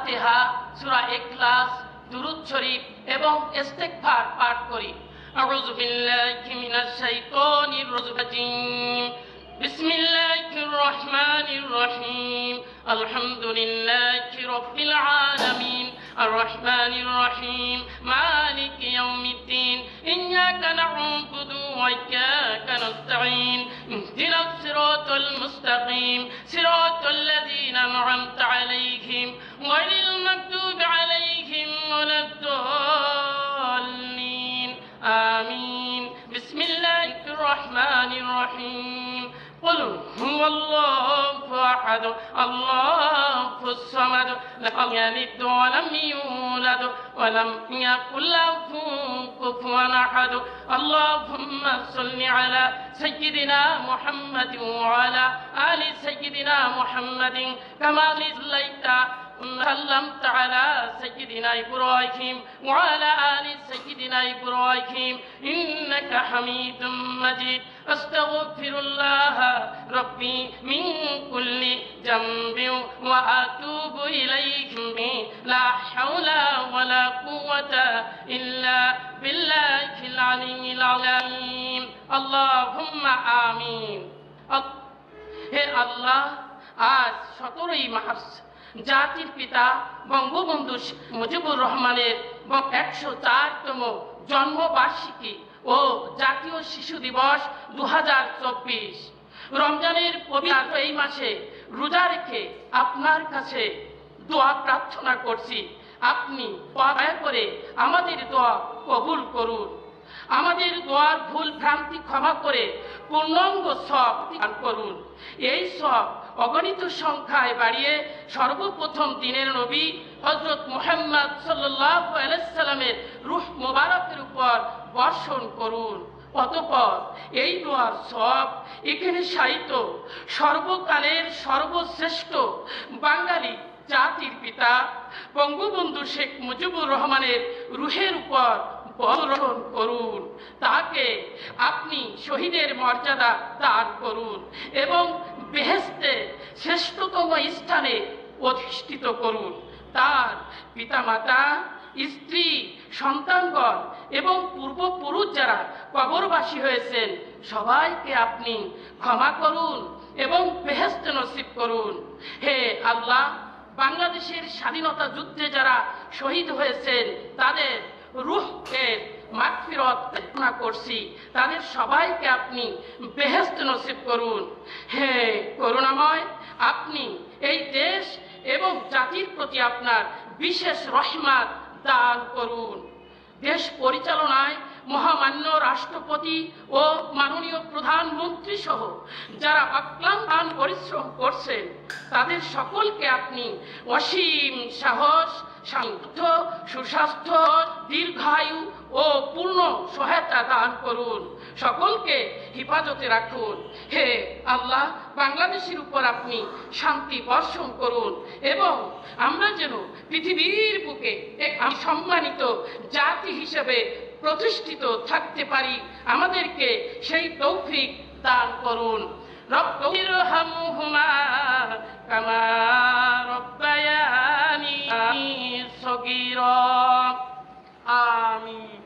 ফাতিহা সূরা ইখলাস দুরূদ শরীফ এবং ইস্তেগফার পাঠ করি আউযু বিল্লাহি মিনাশ শাইতানির রাজিম بسم الله الرحمن الرحيم الحمد لله رب العالمين الرحمن الرحيم مالك يوم الدين إياك نعبد وإياك نستعين اهدنا الصراط المستقيم صراط الذين أنعمت عليهم أحد. الله الصمد. لم يلد ولم يولد ولم يكن له كفوا أحد. اللهم صل على سيدنا محمد وعلى آل سيدنا محمد كما صليت اللهم تعالى سيدنا إبراهيم وعلى آل سيدنا إبراهيم إنك حميد مجيد أستغفر الله ربي من كل ذنب وأتوب إليه لا حول ولا قوة إلا بالله العلي العظيم اللهم آمين হে আল্লাহ আজ সতেরোই মার্চ জাতির পিতা বঙ্গবন্ধু মুজিবুর রহমানের একশো চারতম জন্মবার্ষিকী ও জাতীয় শিশু দিবস দু হাজার চব্বিশ। রমজানের পবিত্র এই মাসে রোজা রেখে আপনার কাছে দোয়া প্রার্থনা করছি। আপনি করে আমাদের দোয়া কবুল করুন। আমাদের দোয়ার ভুল ভ্রান্তি ক্ষমা করে পূর্ণাঙ্গ সব দান করুন। এই সব অগণিত সংখ্যায় বাড়িয়ে সর্বপ্রথম দিনের নবী হজরত মোহাম্মদ সাল্লামের রুহ মোবারকের উপর বর্ষণ করুন। অতপর এই দোয়ার সব এখানে সাহিত্য সর্বকালের সর্বশ্রেষ্ঠ বাঙালি জাতির পিতা বঙ্গবন্ধু শেখ মুজিবুর রহমানের রুহের উপর বরণ করুন। তাকে আপনি শহীদের মর্যাদা দান করুন এবং বেহেস্তে শ্রেষ্ঠতম স্থানে অধিষ্ঠিত করুন। তার পিতামাতা, স্ত্রী, সন্তানগণ এবং পূর্বপুরুষ যারা কবরবাসী হয়েছেন, সবাইকে আপনি ক্ষমা করুন এবং বেহেস্ত নসিব করুন। হে আল্লাহ, বাংলাদেশের স্বাধীনতা যুদ্ধে যারা শহীদ হয়েছেন, তাদের রুহকে মাগফিরত প্রার্থনা করছি। তাদের সবাইকে আপনি বেহেস্ত নসিব করুন। হে করুণাময়, আপনি এই দেশ এবং জাতির প্রতি আপনার বিশেষ রহমাত দান করুন। দেশ পরিচালনায় মহামান্য রাষ্ট্রপতি ও মাননীয় প্রধানমন্ত্রী সহ যারা অক্লান্ত পরিশ্রম করছেন, তাদের সকলকে আপনি অসীম সাহস, সামর্থ্য, সুস্বাস্থ্য দীর্ঘায়ু ও পূর্ণ সহায়তা দান করুন। সকলকে হেফাজতে রাখুন। হে আল্লাহ, বাংলাদেশের উপর আপনি শান্তি বর্ষণ করুন এবং আমরা যেন পৃথিবীর বুকে এক সম্মানিত জাতি হিসেবে প্রতিষ্ঠিত থাকতে পারি, আমাদেরকে সেই তৌফিক দান করুন। কামা রব্বায়ানি 阿米